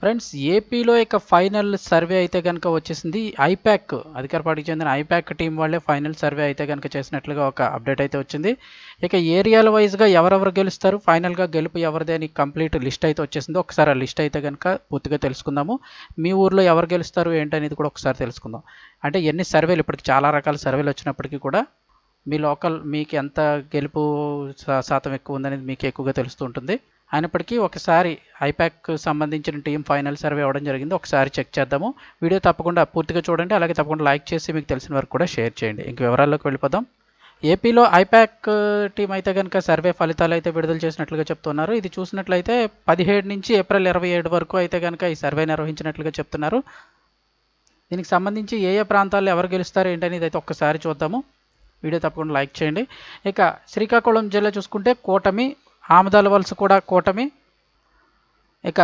Friends ఏపీలో ఇక final survey అయితే కనుక వచ్చేసింది. ఐప్యాక్ అధికార పార్టీకి చెందిన ఐప్యాక్ టీం వాళ్ళే ఫైనల్ సర్వే అయితే కనుక చేసినట్లుగా ఒక అప్డేట్ అయితే వచ్చింది. ఇక ఏరియాల వైజ్గా ఎవరెవరు గెలుస్తారు? ఫైనల్గా గెలుపు ఎవరిదే అని కంప్లీట్ లిస్ట్ అయితే వచ్చేసింది. ఒకసారి ఆ లిస్ట్ అయితే కనుక పూర్తిగా తెలుసుకుందాము. మీ ఊర్లో ఎవరు గెలుస్తారు ఏంటనేది కూడా ఒకసారి తెలుసుకుందాం. అంటే ఎన్ని సర్వేలు ఇప్పటికి చాలా రకాల సర్వేలు వచ్చినప్పటికీ కూడా మీ లోకల్ మీకు ఎంత గెలుపు శాతం ఎక్కువ ఉందనేది మీకు ఎక్కువగా తెలుస్తూ ఉంటుంది. అయినప్పటికీ ఒకసారి ఐపాక్ సంబంధించిన టీం ఫైనల్ సర్వే అవ్వడం జరిగింది. ఒకసారి చెక్ చేద్దాము. వీడియో తప్పకుండా పూర్తిగా చూడండి. అలాగే తప్పకుండా లైక్ చేసి మీకు తెలిసిన వరకు కూడా షేర్ చేయండి. ఇంక వివరాల్లోకి వెళ్ళిపోదాం. ఏపీలో ఐపాక్ టీం అయితే కనుక సర్వే ఫలితాలు అయితే విడుదల చేసినట్లుగా చెప్తున్నారు. ఇది చూసినట్లయితే పదిహేడు నుంచి ఏప్రిల్ ఇరవై ఏడు వరకు అయితే కనుక ఈ సర్వే నిర్వహించినట్లుగా చెప్తున్నారు. దీనికి సంబంధించి ఏ ఏ ప్రాంతాల్లో ఎవరు గెలుస్తారు ఏంటనేది అయితే ఒక్కసారి చూద్దాము. వీడియో తప్పకుండా లైక్ చేయండి. ఇక శ్రీకాకుళం జిల్లా చూసుకుంటే కూటమి ఆమదాల వలస కూడా కూటమి. ఇక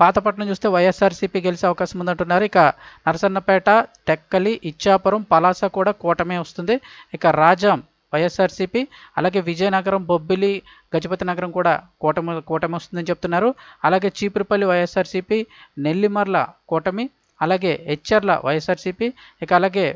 పాతపట్నం చూస్తే వైఎస్ఆర్సీపీ గెలిచే అవకాశం ఉందంటున్నారు. ఇక నరసన్నపేట టెక్కలి ఇచ్చాపురం పలాస కూడా కూటమే వస్తుంది. ఇక రాజాం వైఎస్ఆర్సీపీ అలాగే విజయనగరం బొబ్బిలి గజపతి నగరం కూడా కూటమి కూటమి వస్తుందని చెప్తున్నారు. అలాగే చీపురుపల్లి వైఎస్ఆర్సీపీ నెల్లిమర్ల కూటమి అలాగే హెచ్ఆర్ల వైఎస్ఆర్సీపీ ఇక అలాగే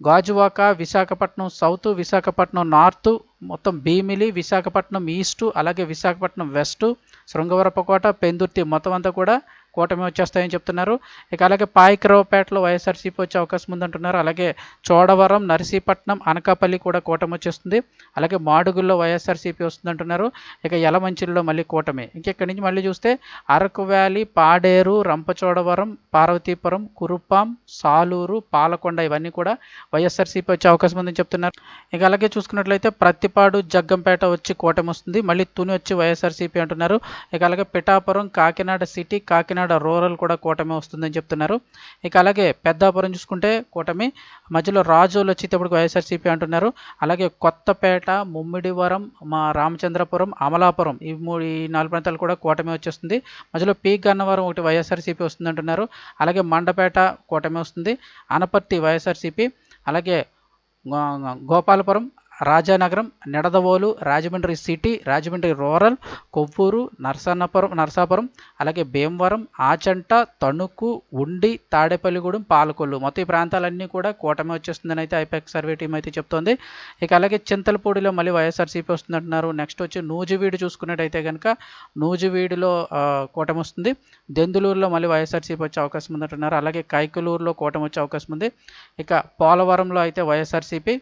గాజువాక విశాఖపట్నం సౌత్ విశాఖపట్నం నార్త్ మొత్తం భీమిలి విశాఖపట్నం ఈస్టు అలాగే విశాఖపట్నం వెస్టు శృంగవరపకోట పెందుర్తి మొత్తం అంతా కూడా కూటమి వచ్చేస్తాయని చెప్తున్నారు. ఇక అలాగే పాయకరావుపేటలో వైఎస్ఆర్సీపీ వచ్చే అవకాశం ఉందంటున్నారు. అలాగే చోడవరం నర్సీపట్నం అనకాపల్లి కూడా కూటమి వచ్చేస్తుంది. అలాగే మాడుగుల్లో వైఎస్ఆర్సీపీ వస్తుందంటున్నారు. ఇక యలమంచిలో మళ్ళీ కూటమి. ఇంకెక్కడి నుంచి మళ్ళీ చూస్తే అరకు వ్యాలీ పాడేరు రంపచోడవరం పార్వతీపురం కురుపాం సాలూరు పాలకొండ ఇవన్నీ కూడా వైఎస్ఆర్సీపీ వచ్చే అవకాశం ఉందని చెప్తున్నారు. ఇక అలాగే చూసుకున్నట్లయితే ప్రతి ప్రత్తిపాడు జగ్గంపేట వచ్చి కూటమి వస్తుంది మళ్ళీ తుని వచ్చి వైఎస్ఆర్సీపీ అంటున్నారు. ఇక అలాగే పిఠాపురం కాకినాడ సిటీ కాకినాడ రూరల్ కూడా కూటమి వస్తుందని చెప్తున్నారు. ఇక అలాగే పెద్దాపురం చూసుకుంటే కూటమి మధ్యలో రాజోలు వచ్చేటప్పుడు వైఎస్ఆర్సీపీ అంటున్నారు. అలాగే కొత్తపేట ముమ్మిడివరం మా రామచంద్రపురం అమలాపురం ఈ మూడు ఈ నాలుగు ప్రాంతాలు కూడా కూటమి వచ్చేస్తుంది. మధ్యలో పీ గన్నవరం ఒకటి వైఎస్ఆర్సీపీ వస్తుంది అంటున్నారు అలాగే మండపేట కూటమి వస్తుంది. అనపర్తి వైఎస్ఆర్సీపీ అలాగే గోపాలపురం రాజానగరం నిడదవోలు రాజమండ్రి సిటీ రాజమండ్రి రూరల్ కొవ్వూరు నరసన్నపురం నరసాపురం అలాగే భీమవరం ఆచంట తణుకు ఉండి తాడేపల్లిగూడెం పాలకొల్లు. మొత్తం ఈ ప్రాంతాలన్నీ కూడా కూటమి వచ్చేస్తుందని అయితే ఐపాక్ సర్వే టీం అయితే చెప్తోంది. ఇక అలాగే చింతలపూడిలో మళ్ళీ వైఎస్ఆర్సీపీ వస్తుందంటున్నారు. నెక్స్ట్ వచ్చి నూజివీడు చూసుకున్నట్టయితే కనుక నూజివీడులో కూటమి వస్తుంది. దెందులూరులో మళ్ళీ వైఎస్ఆర్సీపీ వచ్చే అవకాశం ఉందంటున్నారు. అలాగే కైకలూరులో కూటమి వచ్చే అవకాశం ఉంది. ఇక పోలవరంలో అయితే వైఎస్ఆర్సీపీ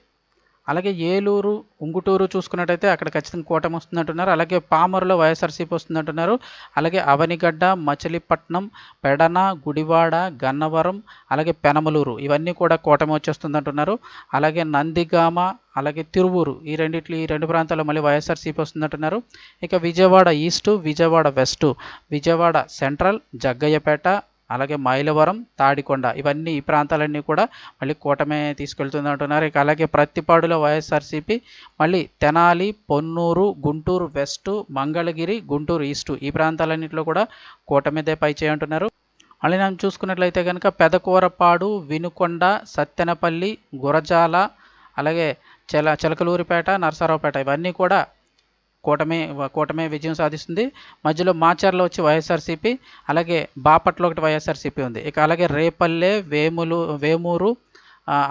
అలాగే ఏలూరు ఉంగుటూరు చూసుకున్నట్టయితే అక్కడ ఖచ్చితంగా కూటమి వస్తుందంటున్నారు. అలాగే పామరులో వైఎస్ఆర్సీపీ వస్తుందంటున్నారు. అలాగే అవనిగడ్డ మచిలీపట్నం పెడన గుడివాడ గన్నవరం అలాగే పెనమలూరు ఇవన్నీ కూడా కూటమి వచ్చేస్తుందంటున్నారు. అలాగే నందిగామ అలాగే తిరువూరు ఈ రెండిట్లు ఈ రెండు ప్రాంతాల్లో మళ్ళీ వైఎస్ఆర్సీపీ వస్తుందంటున్నారు. ఇక Vijayawada east Vijayawada west Vijayawada central Jaggayyapeta అలాగే మైలవరం తాడికొండ ఇవన్నీ ఈ ప్రాంతాలన్నీ కూడా మళ్ళీ కూటమే తీసుకెళ్తుంది అంటున్నారు. ఇక అలాగే ప్రత్తిపాడులో వైఎస్ఆర్సీపీ మళ్ళీ తెనాలి పొన్నూరు గుంటూరు వెస్ట్ మంగళగిరి గుంటూరు ఈస్టు ఈ ప్రాంతాలన్నింటిలో కూడా కూటమిదే పై చేయంటున్నారు మళ్ళీ మనం చూసుకున్నట్లయితే కనుక పెదకూరపాడు వినుకొండ సత్తెనపల్లి గురజాల అలాగే చెల చిలకలూరిపేట నరసరావుపేట ఇవన్నీ కూడా కూటమి కూటమి విజయం సాధిస్తుంది. మధ్యలో మాచర్లో వచ్చి వైఎస్ఆర్సీపీ అలాగే బాపట్ల ఒకటి వైఎస్ఆర్సీపీ ఉంది. ఇక అలాగే రేపల్లె వేములు వేమూరు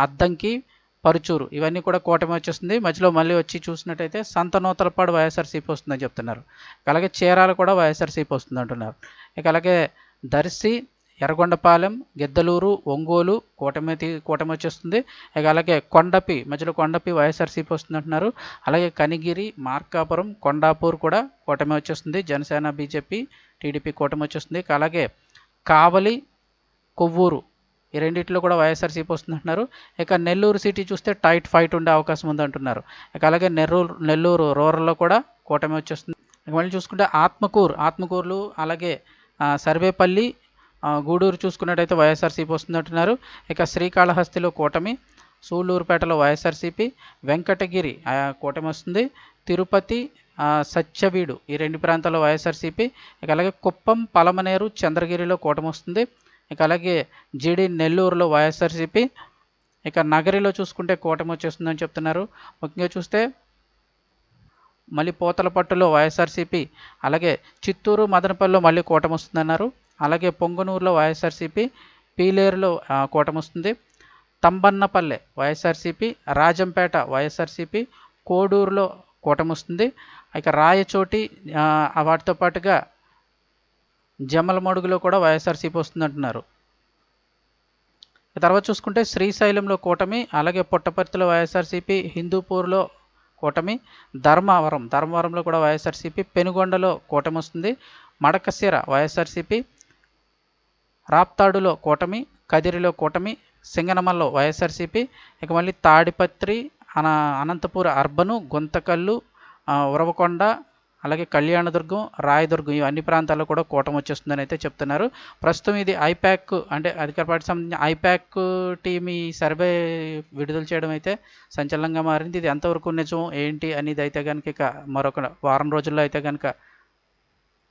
అద్దంకి పరుచూరు ఇవన్నీ కూడా కూటమి వచ్చేస్తుంది. మధ్యలో మళ్ళీ వచ్చి చూసినట్టయితే సంతనూతలపాడు వైఎస్ఆర్సీపీ వస్తుందని చెప్తున్నారు. అలాగే చీరాల కూడా వైఎస్ఆర్సీపీ వస్తుంది అంటున్నారు ఇక అలాగే దర్శి ఎర్రగొండపాలెం గిద్దలూరు ఒంగోలు కూటమి కూటమి వచ్చేస్తుంది. ఇక అలాగే కొండపి మధ్యలో కొండపి వైఎస్ఆర్సీపీ వస్తుంది అంటున్నారు అలాగే కనిగిరి మార్కాపురం కొండాపూర్ కూడా కూటమి వచ్చేస్తుంది. జనసేన బీజేపీ టీడీపీ కూటమి వచ్చేస్తుంది. అలాగే కావలి కొవ్వూరు ఈ రెండిట్లో కూడా వైఎస్ఆర్సీపీ వస్తుంది అంటున్నారు ఇక నెల్లూరు సిటీ చూస్తే టైట్ ఫైట్ ఉండే అవకాశం ఉంది అంటున్నారు ఇక అలాగే నెల్లూరు నెల్లూరు రూరల్లో కూడా కూటమి వచ్చేస్తుంది. ఇక మళ్ళీ చూసుకుంటే ఆత్మకూరు ఆత్మకూరులు అలాగే సర్వేపల్లి గూడూరు చూసుకున్నట్టయితే వైఎస్ఆర్సీపీ వస్తుందంటున్నారు. ఇక శ్రీకాళహస్తిలో కూటమి సూళ్ళూరుపేటలో వైఎస్ఆర్సీపీ వెంకటగిరి కూటమి వస్తుంది. తిరుపతి సత్యవీడు ఈ రెండు ప్రాంతాల్లో వైఎస్ఆర్సీపీ ఇక అలాగే కుప్పం పలమనేరు చంద్రగిరిలో కూటమి వస్తుంది. ఇక అలాగే జీడి నెల్లూరులో వైఎస్ఆర్సీపీ ఇక నగరిలో చూసుకుంటే కూటమి వచ్చేస్తుందని చెప్తున్నారు. ముఖ్యంగా చూస్తే మళ్ళీ పోతలపట్టులో వైఎస్ఆర్సీపీ అలాగే చిత్తూరు మదనపల్లిలో మళ్ళీ కూటమి వస్తుందన్నారు. అలాగే పొంగనూరులో వైఎస్ఆర్సీపీ పీలేరులో కూటమొస్తుంది. వస్తుంది తంబన్నపల్లె వైఎస్ఆర్సీపీ రాజంపేట వైఎస్ఆర్సీపీ కోడూరులో కూటమొస్తుంది. ఇక రాయచోటి వాటితో పాటుగా జమలమడుగులో కూడా వైఎస్ఆర్సీపీ వస్తుందంటున్నారు. తర్వాత చూసుకుంటే శ్రీశైలంలో కూటమి అలాగే పుట్టపర్తిలో వైఎస్ఆర్సీపీ హిందూపూర్లో కూటమి ధర్మవరం ధర్మవరంలో కూడా వైఎస్ఆర్సీపీ పెనుగొండలో కూటమి వస్తుంది మడకశిర వైఎస్ఆర్సీపీ రాప్తాడులో కూటమి కదిరిలో కూటమి సింగనమల్లో వైఎస్ఆర్సీపీ ఇక మళ్ళీ తాడిపత్రి అన అనంతపూర్ అర్బను గుంతకల్లు ఉరవకొండ అలాగే కళ్యాణదుర్గం రాయదుర్గం ఇవి అన్ని ప్రాంతాల్లో కూడా కూటమి వచ్చేస్తుందని అయితే చెప్తున్నారు. ప్రస్తుతం ఇది ఐప్యాక్ అంటే అధికార పార్టీ సంబంధించిన ఐప్యాక్ టీం ఈ సర్వే విడుదల చేయడం అయితే సంచలనంగా మారింది. ఇది ఎంతవరకు నిజం ఏంటి అనేది అయితే కనుక ఇక మరొక వారం రోజుల్లో అయితే కనుక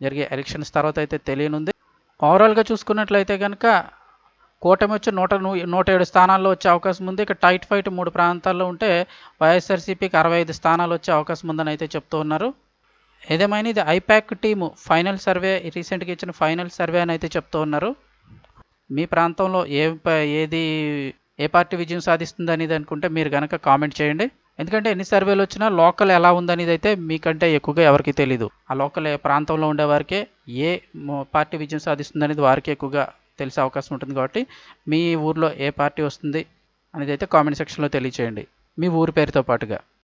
జరిగే ఎలక్షన్స్ తర్వాత అయితే తెలియనుంది. ఓవరాల్గా చూసుకున్నట్లయితే కనుక కూటమి వచ్చి నూట నూట ఏడు స్థానాల్లో వచ్చే అవకాశం ఉంది. ఇక టైట్ ఫైట్ మూడు ప్రాంతాల్లో ఉంటే వైఎస్ఆర్సీపీకి అరవై ఐదు స్థానాలు వచ్చే అవకాశం ఉందని అయితే చెప్తూ ఉన్నారు. ఏదేమైనా ఇది ఐపాక్ టీము ఫైనల్ సర్వే రీసెంట్గా ఇచ్చిన ఫైనల్ సర్వే అని అయితే చెప్తూ ఉన్నారు. మీ ప్రాంతంలో ఏ ప- ఏది ఏ పార్టీ విజయం సాధిస్తుంది అనేది అనుకుంటే మీరు కనుక కామెంట్ చేయండి. ఎందుకంటే ఎన్ని సర్వేలు వచ్చినా లోకల్ ఎలా ఉందనేది అయితే మీకంటే ఎక్కువగా ఎవరికి తెలీదు. ఆ లోకల్ ఏ ప్రాంతంలో ఉండేవారికే ఏ పార్టీ విజయం సాధిస్తుంది అనేది వారికి ఎక్కువగా తెలిసే అవకాశం ఉంటుంది కాబట్టి మీ ఊర్లో ఏ పార్టీ వస్తుంది అనేది అయితే కామెంట్ సెక్షన్లో తెలియచేయండి. మీ ఊరి పేరుతో పాటుగా.